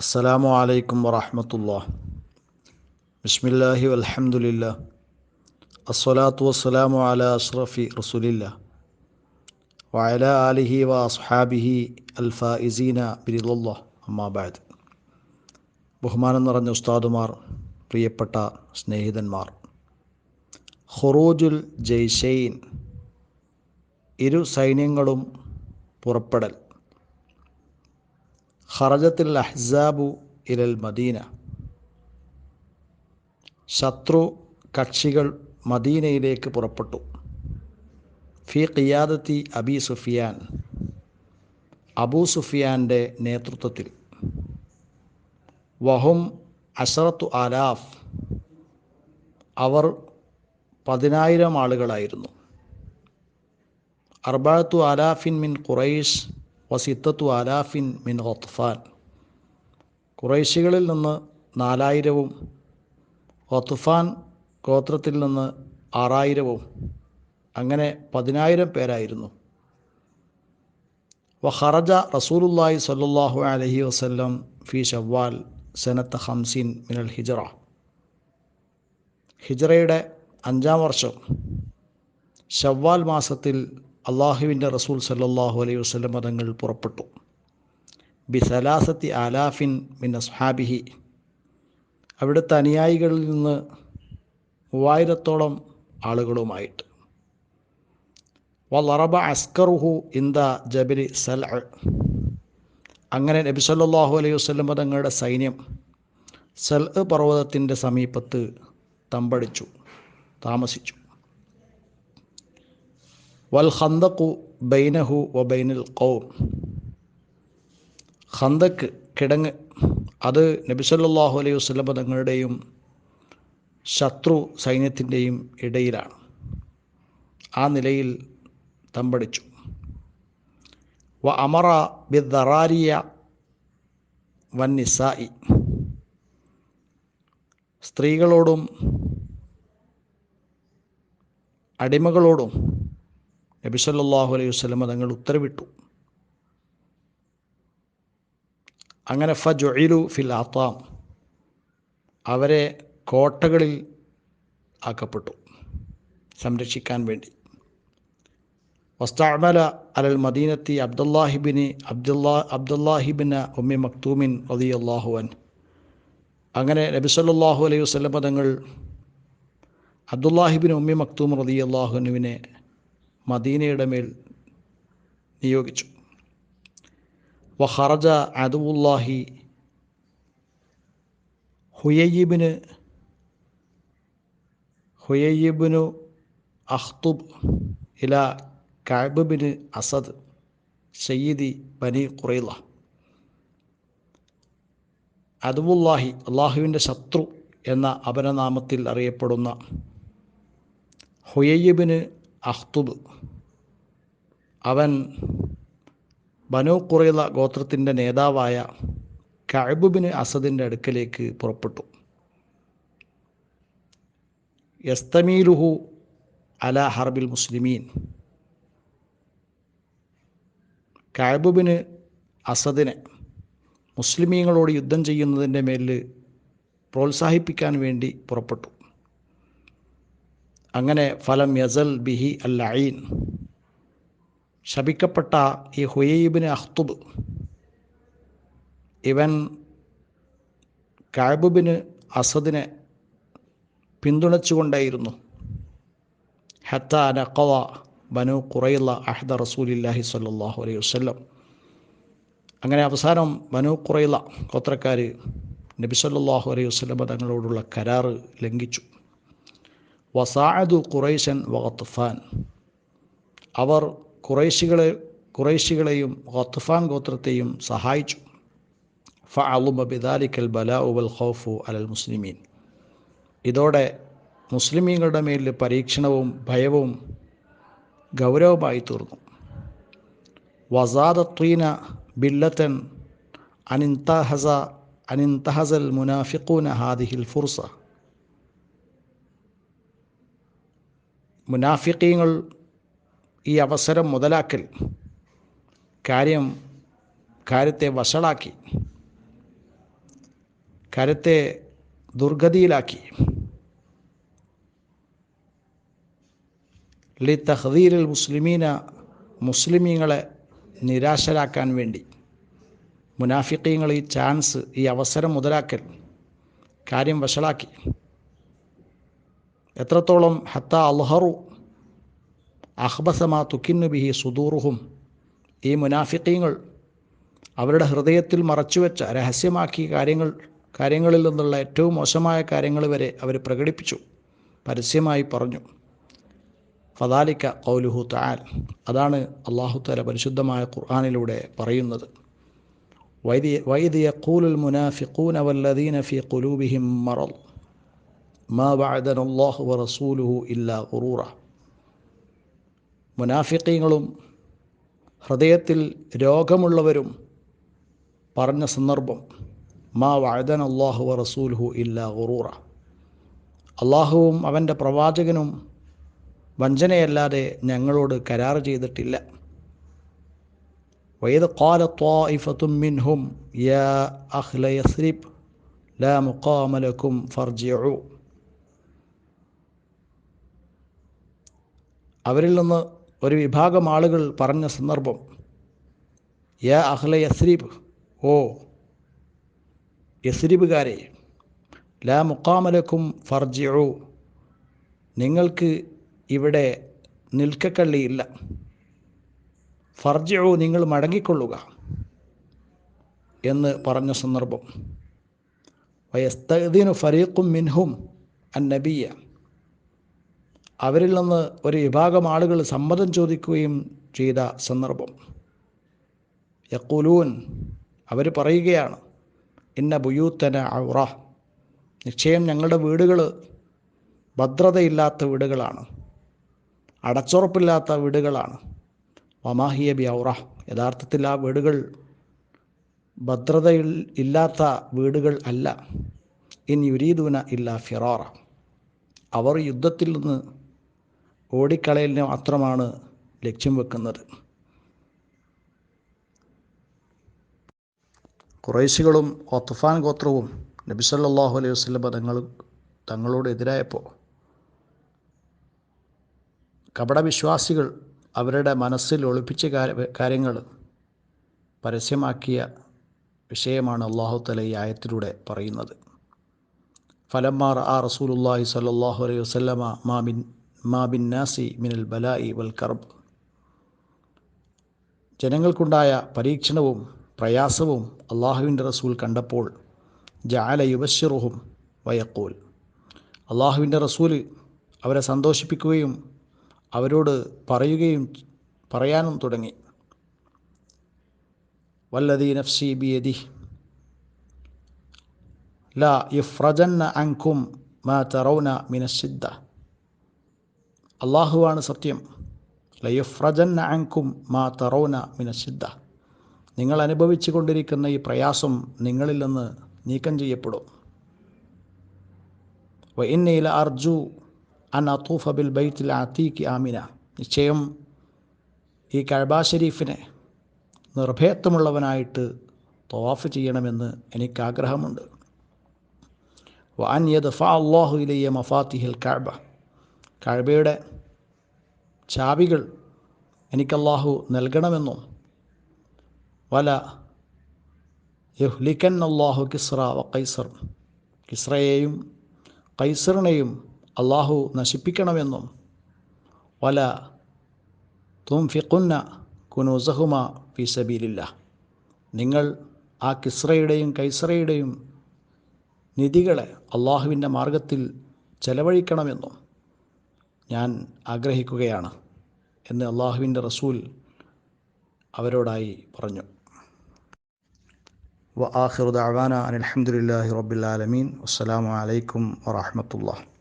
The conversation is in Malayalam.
അസ്സലാമു അലൈക്കും വറഹമത്തുള്ള ബിസ്മില്ലാഹി വൽഹംദുലില്ല അസ്സലാത്തു വസ്സലാമു അല അഷ്റഫി റസുലില്ല വയല ആലിഹി വ അസ്ഹാബിഹി അൽഫായിസീന ബിരിലുള്ള അമ്മാബാദ് ബഹുമാനം നിറഞ്ഞ ഉസ്താദുമാർ പ്രിയപ്പെട്ട സ്നേഹിതന്മാർ. ഖുറൂജുൽ ജയ്ഷെയ്ൻ ഇരു സൈന്യങ്ങളും പുറപ്പെടൽ. ഖറജത്തിൽ അഹ്സാബു ഇലൽ മദീന. ശത്രു കക്ഷികൾ മദീനയിലേക്ക് പുറപ്പെട്ടു. ഫി ഖിയാദത്തി അബി സുഫിയാൻ അബൂ സുഫിയാന്റെ നേതൃത്വത്തിൽ. വഹും അഷറത്തു ആലാഫ് അവർ പതിനായിരം ആളുകളായിരുന്നു. അർബാത്തു ആലാഫിൻ മിൻ ഖുറൈഷ് വസിത്തത്തു ആലാഫിൻ മിൻ ഖത്ഫാൻ കുറേശികളിൽ നിന്ന് നാലായിരവും ഖത്ഫാൻ ഗോത്രത്തിൽ നിന്ന് ആറായിരവും അങ്ങനെ പതിനായിരം പേരായിരുന്നു. വഖറജ റസൂലുല്ലാഹി സല്ലാഹു അലഹി വസ്ല്ലം ഫി ഷവ്വാൽ സനത്ത് ഹംസീൻ മിനൽ ഹിജറ. ഹിജറയുടെ അഞ്ചാം വർഷം ഷവ്വാൽ മാസത്തിൽ അള്ളാഹുവിന്റെ റസൂൽ സല്ലാഹു അലൈഹി വസ്ലം മതങ്ങൾ പുറപ്പെട്ടു. ബി സലാസത്തി ആലാഫിൻ മിൻ അസ്ഹാബിഹി. അവിടുത്തെ അനുയായികളിൽ നിന്ന് മൂവായിരത്തോളം ആളുകളുമായിട്ട്. വറബ അസ്കറുഹു ഇന്ദ ജബിലി സൽ അങ്ങനെ നബി സല്ലാഹു അലൈഹി വസ്ലം മതങ്ങളുടെ സൈന്യം സൽ പർവതത്തിന്റെ സമീപത്ത് തമ്പടിച്ചു താമസിച്ചു. വൽ ഖന്തഖു ബൈനഹു വ ബൈനുൽ ഖൗം. ഹന്തക്ക് കിടങ്ങ് അത് നബിസല്ലാഹു അലൈഹി വസല്ലം തങ്ങളുടെയും ശത്രു സൈന്യത്തിന്റെയും ഇടയിലാണ്. ആ നിലയിൽ തമ്പടിച്ചു. വ അമറ ബിദ്ദറാരിയ വൻ നിസായി സ്ത്രീകളോടും അടിമകളോടും നബി സല്ലാഹു അലൈഹി വസ്ലമ തങ്ങൾ ഉത്തരവിട്ടു. അങ്ങനെ ഫ ഫിൽ ആത്താം അവരെ കോട്ടകളിൽ ആക്കപ്പെട്ടു സംരക്ഷിക്കാൻ വേണ്ടി. വസ്താമല അലൽ മദീനത്തി അബ്ദുല്ലാഹിബിന് അബ്ദുല്ലാ അബ്ദുല്ലാഹിബിന് ഉമ്മി മക്തൂമിൻ റതി അള്ളാഹുവൻ അങ്ങനെ നബി സല്ലാഹു അലൈഹി വസ്ലമ തങ്ങൾ അബ്ദുല്ലാഹിബിൻ ഉമ്മി മക്തൂം റതി അള്ളാഹുനുവിനെ മദീനയുടെ മേൽ നിയോഗിച്ചു. വഹറജ അദുല്ലാഹി ഹുയയ്യിബിന് ഹുയയ്യിബിനു അഹ്തുബ് ഇല കഅബിന് അസദ് സയ്യിദി ബനി ഖുറൈല. അതുല്ലാഹി അള്ളാഹുവിന്റെ ശത്രു എന്ന അപരനാമത്തിൽ അറിയപ്പെടുന്ന ഹുയയ്യിബിന് അഖ്തുബ്. അവൻ ബനു കുറയുള്ള ഗോത്രത്തിന്റെ നേതാവായ കഅബുബിന് അസദിന്റെ അടുക്കലേക്ക് പുറപ്പെട്ടു. യസ്തമീലുഹു അല ഹർബിൽ മുസ്ലിമീൻ. കഅബുബിന് അസദിനെ മുസ്ലിമീങ്ങളോട് യുദ്ധം ചെയ്യുന്നതിന്റെ മേലിൽ പ്രോത്സാഹിപ്പിക്കാൻ വേണ്ടി പുറപ്പെട്ടു. അങ്ങനെ ഫലം യസൽ ബിഹി അൽ ശപിക്കപ്പെട്ട ഈ ഹുയൈബിന് അഹ്തുബ് ഇവൻ കാബുബിന് അസദിനെ പിന്തുണച്ചുകൊണ്ടേയിരുന്നു. ഹത്ത നഖവ ബനു കുറൈല അഹദ റസൂലില്ലാഹി സല്ലാഹു അലൈഹി വസ്ല്ലം. അങ്ങനെ അവസാനം ബനു കുറയുള്ള ഗോത്രക്കാർ നബി സല്ലാഹു അലൈഹി വസ്ലമ തങ്ങളോടുള്ള കരാറ് ലംഘിച്ചു. വസാഅദു ഖുറൈശൻ വഖത്ഫാൻ അവർ ഖുറൈശികളെ ഖുറൈശികളെയും ഖത്ഫാൻ ഗോത്രത്തെയും സഹായിച്ചു. ഫഅലുമ ബിദാലിക്കൽ ബലാഉ വൽ ഖൗഫു അലൽ മുസ്ലിമീൻ. ഇതോടെ മുസ്ലിമീങ്ങളുടെ മേലിൽ പരീക്ഷണവും ഭയവും ഗൗരവമായി തീർന്നു. വസാദത്വീന ബില്ലത്തൻ അനിന്തഹസ അനിന്തഹസൽ മുനാഫിഖൂന ഹാദിഹിൽ ഫുർസ. മുനാഫിക്കീങ്ങൾ ഈ അവസരം മുതലാക്കൽ കാര്യം കാര്യത്തെ വഷളാക്കി കാര്യത്തെ ദുർഗതിയിലാക്കി. ലി തഹദീരിൽ മുസ്ലിമീന മുസ്ലിമീങ്ങളെ നിരാശരാക്കാൻ വേണ്ടി മുനാഫിക്കീങ്ങൾ ഈ ചാൻസ് ഈ അവസരം മുതലാക്കൽ കാര്യം വഷളാക്കി. എത്രത്തോളം ഹത്ത അൽഹറു അഹ്ബസമാ തുക്കിന്നു ബിഹി സുദൂറുഹും. ഈ മുനാഫിക്കീങ്ങൾ അവരുടെ ഹൃദയത്തിൽ മറച്ചുവെച്ച രഹസ്യമാക്കിയ കാര്യങ്ങൾ കാര്യങ്ങളിൽ നിന്നുള്ള ഏറ്റവും മോശമായ കാര്യങ്ങൾ വരെ അവർ പ്രകടിപ്പിച്ചു. പരസ്യമായി പറഞ്ഞു. ഫദാലിക്ക കൗലുഹു താൽ അതാണ് അള്ളാഹു തല പരിശുദ്ധമായ ഖുർആാനിലൂടെ പറയുന്നത്. വൈദിയ വൈദിയ കൂലുൽ മുനാഫിഖൂന വല്ലദീന ഫി കുലൂബിഹിം മറൽ മാ ബഅദന അല്ലാഹു വറസൂലുഹു ഇല്ലാ ഖുറൂറ മുനാഫിഖീങ്ങളും ഹൃദയത്തിൽ രോഗമുള്ളവരും പറഞ്ഞ സന്ദർഭം മാ വഅദന അല്ലാഹു വറസൂലുഹു ഇല്ലാ ഖുറൂറ അള്ളാഹുവും അവൻ്റെ പ്രവാചകനും വഞ്ചനയല്ലാതെ ഞങ്ങളോട് കരാർ ചെയ്തിട്ടില്ല وإذ قال طائفة منهم يا أهل يثرب لا مقام لكم فارجعوا അവരിൽ നിന്ന് ഒരു വിഭാഗം ആളുകൾ പറഞ്ഞ സന്ദർഭം യ അഹ്ല യസ്രീബ് ഓ യസ്രീബുകാരെ ലാ മുക്കാമലക്കും ഫർജിഉ നിങ്ങൾക്ക് ഇവിടെ നിൽക്കക്കള്ളിയില്ല ഫർജിഉ നിങ്ങൾ മടങ്ങിക്കൊള്ളുക എന്ന് പറഞ്ഞ സന്ദർഭം. വയസ്തീനു ഫരീഖും മിൻഹും അൻ നബിയ അവരിൽ നിന്ന് ഒരു വിഭാഗം ആളുകൾ സമ്മതം ചോദിക്കുകയും ചെയ്ത സന്ദർഭം. യക്കുലൂൻ അവർ പറയുകയാണ് ഇന്ന ബുയൂത്തന ഔറ. നിശ്ചയം ഞങ്ങളുടെ വീടുകൾ ഭദ്രതയില്ലാത്ത വീടുകളാണ് അടച്ചുറപ്പില്ലാത്ത വീടുകളാണ്. വമാഹിയ ബി ഔറ. യഥാർത്ഥത്തിൽ ആ വീടുകൾ ഭദ്രതയിൽ ഇല്ലാത്ത വീടുകൾ അല്ല. ഇൻ യുരീദൂന ഇല്ല ഫിറാറ. അവർ യുദ്ധത്തിൽ നിന്ന് ഓടിക്കളയലിന് മാത്രമാണ് ലക്ഷ്യം വെക്കുന്നത്. കുറേശികളും ഒത്തഫാൻ ഗോത്രവും നബിസല്ലാഹു അലൈഹി വസല്ലം തങ്ങൾ തങ്ങളോട് എതിരായപ്പോൾ കപടവിശ്വാസികൾ അവരുടെ മനസ്സിൽ ഒളിപ്പിച്ച കാര്യങ്ങൾ പരസ്യമാക്കിയ വിഷയമാണ് അള്ളാഹു തല ഈ ആയത്തിലൂടെ പറയുന്നത്. ഫലമാർ ആ റസൂലുല്ലാഹി സല്ലാഹു അലൈഹി വസ്ലമ മാ ബിൻ മാ ബിൻ നാസി മിനൽ ബലായി വൽ കർബ്. ജനങ്ങൾക്കുണ്ടായ പരീക്ഷണവും പ്രയാസവും അള്ളാഹുവിന്റെ റസൂൽ കണ്ടപ്പോൾ ജാല യുബശ്ശിറുഹും വയക്കൂൽ അള്ളാഹുവിന്റെ റസൂൽ അവരെ സന്തോഷിപ്പിക്കുകയും അവരോട് പറയുകയും പറയാനും തുടങ്ങി. വല്ലതി നഫ്സി ബിയദി ലാ യുഫ്രജന്ന അങ്കും മാ തറൗന മിനസിദ്ധ അള്ളാഹുവാണ് സത്യം. ലയുഫ്രജൻ അങ്കും മാ തറോന മിനസിദ്ധ നിങ്ങൾ അനുഭവിച്ചു കൊണ്ടിരിക്കുന്ന ഈ പ്രയാസം നിങ്ങളിൽ നിന്ന് നീക്കം ചെയ്യപ്പെടും. വ ഇന്നയില അർജു അൻ അതൂഫ ബിൽ ബൈത്തിൽ ആത്തീക്ക് ആമിന. നിശ്ചയം ഈ കഴബാ ഷരീഫിനെ നിർഭയത്വമുള്ളവനായിട്ട് തവാഫ് ചെയ്യണമെന്ന് എനിക്കാഗ്രഹമുണ്ട്. വാൻ യദ് ഫാ അള്ളാഹു ഇലയ്യ മഫാത്തിഹിൽ കഴബ കഴബയുടെ ചാവികൾ എനിക്കല്ലാഹു നൽകണമെന്നും വല യഹ്ലിക്കൻ അള്ളാഹു കിസ്ര വ കൈസർ കിസ്രയെയും കൈസറിനെയും അള്ളാഹു നശിപ്പിക്കണമെന്നും വല തുംഫിഖുന്ന കുനൂസഹുമ ഫി സബീലില്ല നിങ്ങൾ ആ കിസ്രയുടെയും കൈസറയുടെയും നിധികളെ അള്ളാഹുവിന്റെ മാർഗത്തിൽ ചെലവഴിക്കണമെന്നും ഞാൻ ആഗ്രഹിക്കുകയാണ് എന്ന് അള്ളാഹുവിന്റെ റസൂൽ അവരോടായി പറഞ്ഞു. വ ആഖിറു ദഅവാന അനിൽ അസ്സാം അലൈക്കും വറഹ്മത്തുള്ളാഹി.